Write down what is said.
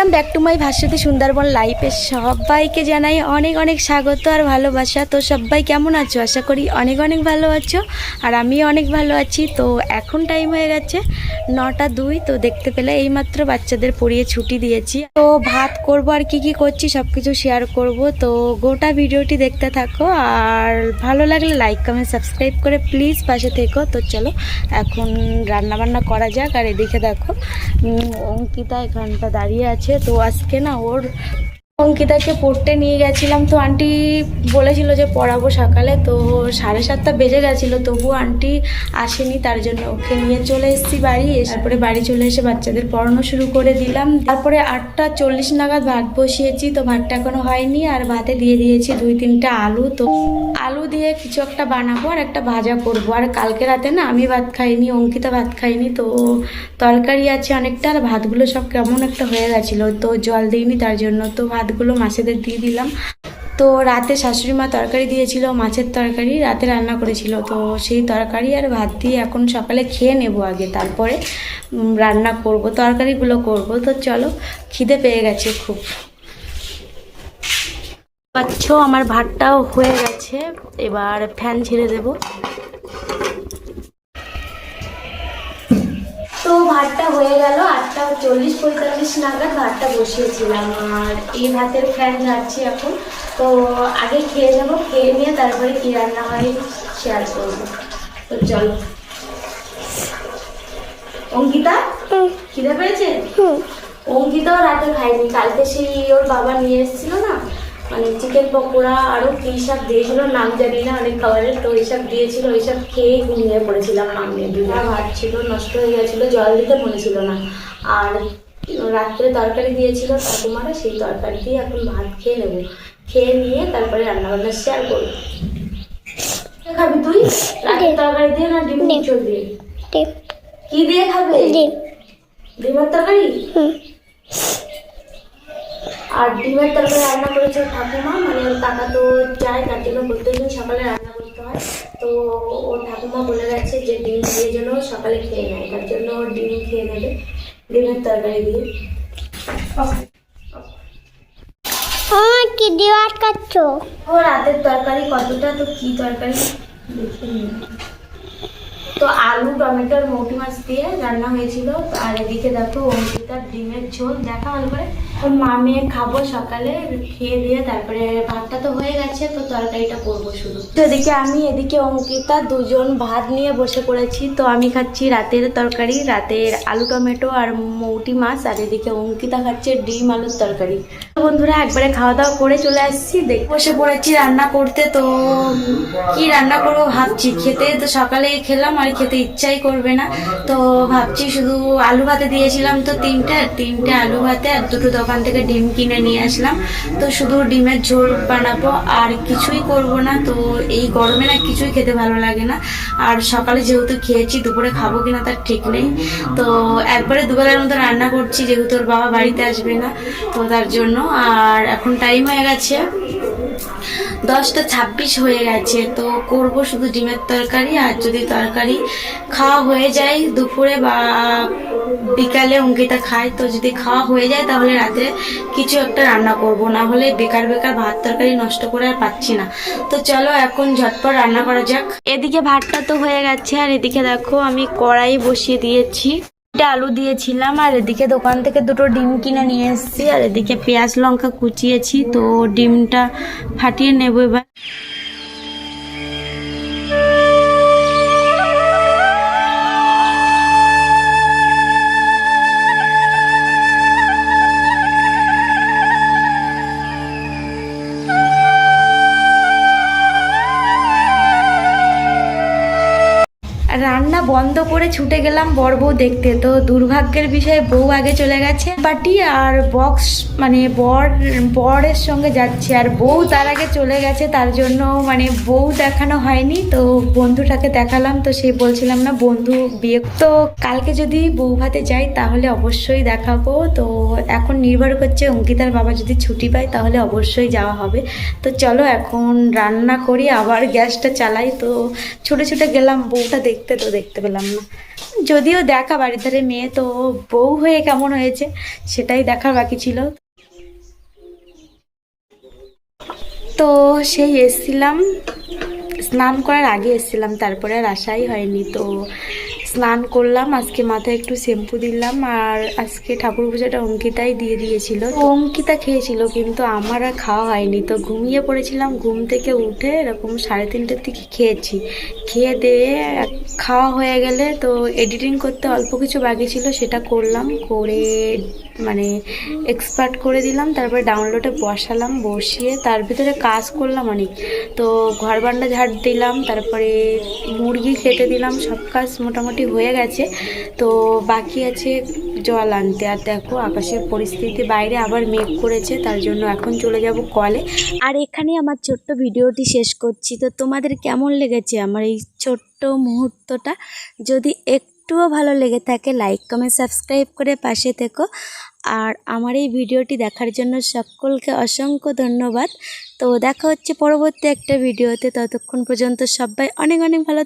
Welcome back to my Bhaswati Sundarban লাইফে সবাইকে জানাই অনেক অনেক স্বাগত আর ভালোবাসা। তো সবাই কেমন আছো? আশা করি অনেক অনেক ভালো আছো আর আমি অনেক ভালো আছি। তো এখন টাইম হয়ে গেছে নটা দুই, তো দেখতে পেলে এইমাত্র বাচ্চাদের পড়িয়ে ছুটি দিয়েছি। তো ভাত করব আর কি কি করছি সব কিছু শেয়ার করব। তো গোটা ভিডিওটি দেখতে থাকো আর ভালো লাগলে লাইক কমেন্ট সাবস্ক্রাইব করে প্লিজ পাশে থেকো। তো চলো এখন রান্না বান্না করা যাক আর এদিকে দেখো অঙ্কিতা এখানটা দাঁড়িয়ে আছে। তো আজকে না ওর অঙ্কিতাকে পড়তে নিয়ে গেছিলাম, তো আন্টি বলেছিল যে পড়াবো সকালে, তো সাড়ে সাতটা বেজে গেছিল, তবু আন্টি আসেনি, তার জন্য ওকে নিয়ে চলে এসেছি বাড়ি তারপরে বাড়ি চলে এসে বাচ্চাদের পড়ানো শুরু করে দিলাম। তারপরে আটটা চল্লিশ নাগাদ ভাত বসিয়েছি, তো ভাতটা এখনও হয়নি, আর ভাতে দিয়ে দিয়েছি দুই তিনটা আলু, তো আলু দিয়ে কিছু একটা বানাবো আর একটা ভাজা করব। আর কালকে রাতে না আমি ভাত খাইনি, অঙ্কিতা ভাত খাইনি, তো তরকারি আছে অনেকটা, আর ভাতগুলো সব কেমন একটা হয়ে গেছিল, তো জল দিইনি তার জন্য, তো ভাতগুলো মাছেদের দিয়ে দিলাম। তো রাতে শাশুড়ি মা তরকারি দিয়েছিল, মাছের তরকারি, রাতে রান্না করেছিল। তো সেই তরকারি আর ভাত দিয়ে এখন সকালে খেয়ে নেব আগে, তারপরে রান্না করব, তরকারিগুলো করব। তো চলো, খিদে পেয়ে গেছে খুব। পাচ্ছ, আমার ভাতটাও হয়ে গেছে। এবার ফ্যান ছেড়ে দেব। তো ভাতটা হয়ে গেল আটটা চল্লিশ পঁয়তাল্লিশ নাগাদ ভাতটা বসিয়েছিলাম। আর এই ভাতের ফ্যান যাচ্ছি এখন। তো আগে খেয়ে নেব খেয়ে নিয়ে তারপরে কি রান্না হয় শেয়ার করব। তো চলো। অঙ্কিতা? খিদে পেয়েছে? অঙ্কিতাও রাতে খায়নি। কালকে সেই ওর বাবা নিয়ে এসেছিল না? মানে চিকেন পকোড়া আরও কী সব দিয়েছিল নাম জানি না অনেক খাবারের তো ওইসব দিয়েছিল ওইসব খেয়ে ঘুমিয়ে পড়েছিলাম আমি দুটা ভাত ছিল নষ্ট হয়ে গেছিল জল দিতে মনে ছিল না। আর রাত্রে তরকারি দিয়েছিল ঠাকুমারা সেই তরকারি দিয়ে এখন ভাত খেয়ে নেব। খেয়ে নিয়ে তারপরে রান্নাবান্না শেয়ার করব। কি খাবি তুই? রাতের তরকারি দিয়ে না ডিম চল দিয়ে কি দিয়ে খাবে? ডিমের তরকারি? আর ডিমের তরকারি রান্না করেছে ঠাকুমা মানে কাকা তো যায় তার জন্য প্রত্যেকদিন সকালে রান্না করতে হয়। তো ওর ঠাকুমা বলে গেছে যে ডিম দিয়ে ও সকালে খেয়ে নেয় তার জন্য ওর ডিম খেয়ে নেবে ডিমের তরকারি দিয়ে। কি দিয়ে আটকাচ্ছ? ও রাতের তরকারি কতটা তো কি তরকারি? তো আলু টমেটো মৌটি মাছ দিয়ে রান্না হয়েছিল। আর এদিকে দেখো অঙ্কিতার ডিমের ঝোল দেখা ভালো করে। তো মা মেয়ে খাব সকালে, খেয়ে দিয়ে তারপরে ভাতটা তো হয়ে গেছে, তো তরকারিটা করব শুধু। তো এদিকে আমি, এদিকে অঙ্কিতা দুজন ভাত নিয়ে বসে পড়েছি, তো আমি খাচ্ছি রাতের তরকারি, রাতের আলু টমেটো আর মৌটি মাছ, আর এদিকে অঙ্কিতা খাচ্ছে ডিম আলুর তরকারি। বন্ধুরা, একবারে খাওয়া দাওয়া করে চলে আসছি, দেখ বসে পড়েছি রান্না করতে, তো কি রান্না করব ভাবছি, খেতে তো সকালে খেলাম, আর খেতে ইচ্ছাই করবে না। তো ভাবছি শুধু আলু ভাতে দিয়েছিলাম তো তিনটে তিনটে আলু ভাতে আর দুটো থেকে ডিম কিনে নিয়ে আসলাম। তো শুধু ডিমের ঝোল বানাবো আর কিছুই করব না। তো এই গরমে না কিছুই খেতে ভালো লাগে না। আর সকালে যেহেতু খেয়েছি, দুপুরে খাব কিনা তার ঠিক নেই। তো একবারে দুবেলার মতো রান্না করছি, যেহেতু ওর বাবা বাড়িতে আসবে না, তো তার জন্য। আর এখন টাইম হয়ে গেছে। দশটা ছাব্বিশ হয়ে গেছে, তো করব শুধু ডিমের তরকারি আর যদি তরকারি খাওয়া হয়ে যায় দুপুরে বা বিকালে অঙ্কিতা খায়, তো যদি খাওয়া হয়ে যায় তাহলে রাতে কিছু একটা রান্না করব। না হলে বেকার বেকার ভাত তরকারি নষ্ট করে আর পাচ্ছি না। তো চলো এখন ঝটপট রান্না করা যাক। এদিকে ভাতটা তো হয়ে গেছে আর এদিকে দেখো আমি কড়াই বসিয়ে দিয়েছি। একটা আলু দিয়েছিলাম, আর এদিকে দোকান থেকে দুটো ডিম কিনে নিয়ে এসেছি, আর এদিকে পেঁয়াজ লঙ্কা কুচিয়েছি, তো ডিমটা ফাটিয়ে নেব এবার। রান্না বন্ধ করে ছুটে গেলাম বর বউ দেখতে। তো দুর্ভাগ্যের বিষয়ে বউ আগে চলে গেছে। পার্টি আর বক্স মানে বর, বরের সঙ্গে যাচ্ছে। আর বউ তার আগে চলে গেছে, তার জন্য মানে বউ দেখানো হয়নি। তো বন্ধুটাকে দেখালাম, তো সে বলছিলাম, না, বন্ধু বিয়ে তো কালকে যদি বউ ভাতে যাই, তাহলে অবশ্যই দেখাবো। তো এখন নির্ভর করছে অঙ্কিতার বাবা যদি ছুটি পায়, তাহলে অবশ্যই যাওয়া হবে। তো চলো, এখন রান্না করি, আবার গ্যাসটা চালাই। তো ছুটে ছুটে গেলাম, বউটা দেখতে। তো দেখতে দেখতে পেলাম না। যদিও দেখা, বাড়ির ধারে মেয়ে তো বউ হয়ে কেমন হয়েছে সেটাই দেখার বাকি ছিল। তো সেই এসছিলাম, স্নান করার আগে এসছিলাম, তারপরে আর আসাই হয়নি। তো স্নান করলাম, আজকে মাথায় একটু শ্যাম্পু দিলাম আর আজকে ঠাকুর পূজাটা অঙ্কিতাই দিয়ে দিয়েছিল। অঙ্কিতা খেয়েছিল কিন্তু আমার আর খাওয়া হয়নি। তো ঘুমিয়ে পড়েছিলাম, ঘুম থেকে উঠে এরকম সাড়ে তিনটের দিকে খেয়েছি। খেয়ে দিয়ে খাওয়া হয়ে গেলে তো এডিটিং করতে অল্প কিছু বাকি ছিল, সেটা করলাম, করে মানে এক্সপার্ট করে দিলাম, তারপরে ডাউনলোডে বসালাম, বসিয়ে তার ভিতরে কাজ করলাম অনেক। তো ঘর বান্ডা ঝাড় দিলাম, তারপরে মুরগি কেটে দিলাম, সব কাজ মোটামুটি হয়ে গেছে। তো বাকি আছে জল আনতে। আর দেখো আকাশের পরিস্থিতি, বাইরে আবার মেঘ করেছে, তার জন্য এখন চলে যাব কলে। আর এখানে আমার ছোট্ট ভিডিওটি শেষ করছি। তো তোমাদের কেমন লেগেছে আমার এই ছোট্ট মুহূর্তটা? যদি একটুও ভালো লেগে থাকে লাইক কমেন্ট সাবস্ক্রাইব করে পাশে থেকো। আর আমার এই ভিডিওটি দেখার জন্য সকলকে অসংখ্য ধন্যবাদ। তো দেখা হচ্ছে পরবর্তী একটা ভিডিওতে। ততক্ষণ পর্যন্ত সবাই অনেক অনেক ভালো